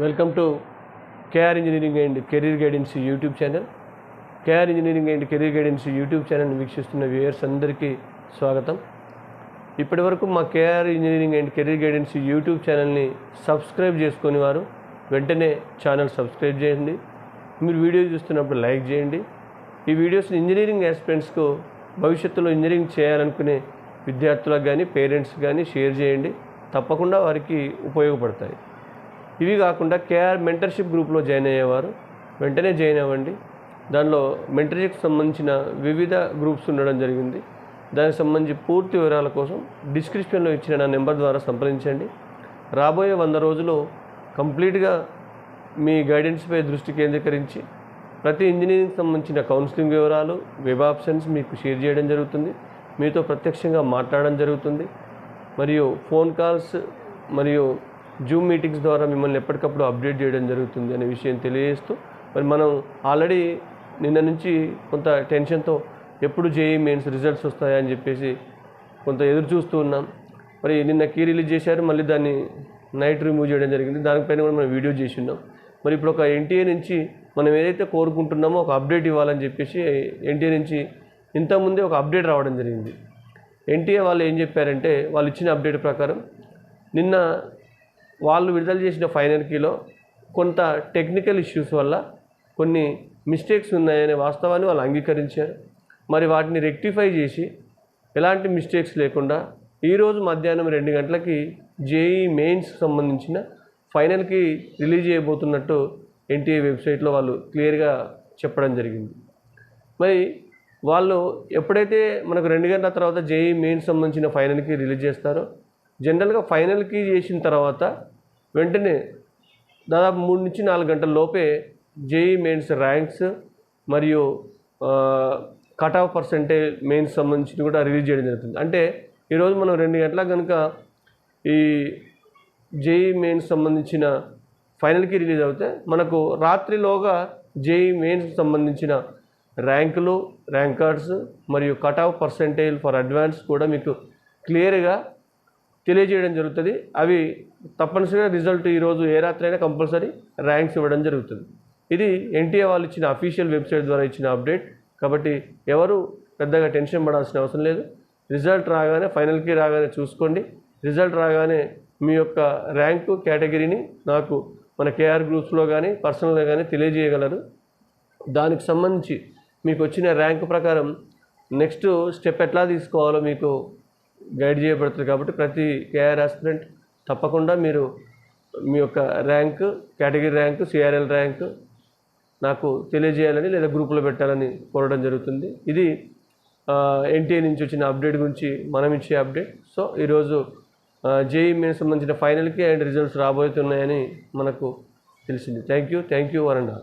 Welcome to KR engineering and career guidance YouTube channel. KR engineering and career guidance YouTube ఛానల్ని వీక్షిస్తున్న viewers అందరికీ స్వాగతం. ఇప్పటివరకు మా KR engineering and career guidance YouTube ఛానల్ని subscribe చేసుకుని వారు వెంటనే ఛానల్ సబ్స్క్రైబ్ చేయండి. మీరు వీడియో చూస్తున్నప్పుడు లైక్ చేయండి. ఈ వీడియోస్ని ఇంజనీరింగ్ ఆస్పిరెంట్స్కు భవిష్యత్తులో ఇంజనీరింగ్ చేయాలనుకునే విద్యార్థులకు కానీ పేరెంట్స్ కానీ షేర్ చేయండి. తప్పకుండా వారికి ఉపయోగపడతాయి. ఇవి కాకుండా కేఆర్ మెంటర్షిప్ గ్రూప్లో జాయిన్ అయ్యేవారు. వెంటనే జాయిన్ అవ్వండి. దానిలో మెంటర్షిప్కి సంబంధించిన వివిధ గ్రూప్స్ ఉండడం జరిగింది. దానికి సంబంధించి పూర్తి వివరాల కోసం డిస్క్రిప్షన్లో ఇచ్చిన నా నెంబర్ ద్వారా సంప్రదించండి. రాబోయే వంద రోజులు కంప్లీట్గా మీ గైడెన్స్పై దృష్టి కేంద్రీకరించి ప్రతి ఇంజనీరింగ్ సంబంధించిన కౌన్సిలింగ్ వివరాలు వెబ్ ఆప్షన్స్ మీకు షేర్ చేయడం జరుగుతుంది. మీతో ప్రత్యక్షంగా మాట్లాడడం జరుగుతుంది. మరియు ఫోన్ కాల్స్ మరియు జూమ్ మీటింగ్స్ ద్వారా మిమ్మల్ని ఎప్పటికప్పుడు అప్డేట్ చేయడం జరుగుతుంది అనే విషయం తెలియజేస్తూ మరి మనం ఆల్రెడీ నిన్న నుంచి కొంత టెన్షన్తో ఎప్పుడు జేఈ మెయిన్స్ రిజల్ట్స్ వస్తాయని చెప్పేసి కొంత ఎదురు చూస్తూ ఉన్నాం. మరి నిన్న కీ రిలీజ్ చేశారు మళ్ళీ దాన్ని నైట్ రిమూవ్ చేయడం జరిగింది. దానిపైన కూడా మనం వీడియో చేసి ఉన్నాం. మరి ఇప్పుడు ఒక ఎన్టీఏ నుంచి మనం ఏదైతే కోరుకుంటున్నామో ఒక అప్డేట్ ఇవ్వాలని చెప్పేసి ఎన్టీఏ నుంచి ఇంతకుముందే ఒక అప్డేట్ రావడం జరిగింది. ఎన్టీఏ వాళ్ళు ఏం చెప్పారంటే వాళ్ళు ఇచ్చిన అప్డేట్ ప్రకారం నిన్న వాళ్ళు విడుదల చేసిన ఫైనల్ కీలో కొంత టెక్నికల్ ఇష్యూస్ వల్ల కొన్ని మిస్టేక్స్ ఉన్నాయనే వాస్తవాన్ని వాళ్ళు అంగీకరించారు. మరి వాటిని రెక్టిఫై చేసి ఎలాంటి మిస్టేక్స్ లేకుండా ఈరోజు మధ్యాహ్నం రెండు గంటలకి జేఈ మెయిన్స్ సంబంధించిన ఫైనల్కి రిలీజ్ చేయబోతున్నట్టు ఎన్టీఏ వెబ్సైట్లో వాళ్ళు క్లియర్గా చెప్పడం జరిగింది. మరి వాళ్ళు ఎప్పుడైతే మనకు రెండు గంటల తర్వాత జేఈ మెయిన్ సంబంధించిన ఫైనల్కి రిలీజ్ చేస్తారో జనరల్గా ఫైనల్కి చేసిన తర్వాత వెంటనే దాదాపు మూడు నుంచి నాలుగు గంటల లోపే జేఈ మెయిన్స్ ర్యాంక్స్ మరియు కట్ ఆఫ్ పర్సంటేజ్ మెయిన్స్ సంబంధించి కూడా రిలీజ్ చేయడం జరుగుతుంది. అంటే ఈరోజు మనం రెండు గంటల కనుక ఈ జేఈ మెయిన్స్ సంబంధించిన ఫైనల్కి రిలీజ్ అవుతే మనకు రాత్రిలోగా జేఈ మెయిన్స్ సంబంధించిన ర్యాంకులు ర్యాంక్ కార్డ్స్ మరియు cut off percentage for advance కూడా మీకు క్లియర్గా తెలియజేయడం జరుగుతుంది. అవి తప్పనిసరిగా రిజల్ట్ ఈరోజు ఏ రాత్రి అయినా కంపల్సరీ ర్యాంక్స్ ఇవ్వడం జరుగుతుంది. ఇది ఎన్టీఏ వాళ్ళు ఇచ్చిన అఫీషియల్ వెబ్సైట్ ద్వారా ఇచ్చిన అప్డేట్. కాబట్టి ఎవరు పెద్దగా టెన్షన్ పడాల్సిన అవసరం లేదు. రిజల్ట్ రాగానే ఫైనల్కి రాగానే చూసుకోండి. రిజల్ట్ రాగానే మీ యొక్క ర్యాంకు కేటగిరీని నాకు మన కేఆర్ గ్రూప్స్లో కానీ పర్సనల్గా కానీ తెలియజేయగలరు. దానికి సంబంధించి మీకు వచ్చిన ర్యాంక్ ప్రకారం నెక్స్ట్ స్టెప్ ఎట్లా తీసుకోవాలో మీకు గైడ్ చేయబడుతుంది కాబట్టి ప్రతి కేఆర్ ఆస్పిరెంట్ తప్పకుండా మీరు మీ యొక్క rank category rank CRL rank నాకు తెలియజేయాలని లేదా గ్రూపులో పెట్టాలని కోరడం జరుగుతుంది. ఇది ఎన్టీఏ నుంచి వచ్చిన అప్డేట్ గురించి మనం ఇచ్చే అప్డేట్. సో ఈరోజు జేఈ మీద సంబంధించిన ఫైనల్కి అండ్ రిజల్ట్స్ రాబోతున్నాయని మనకు తెలిసింది. Thank you. థ్యాంక్ యూ వరండా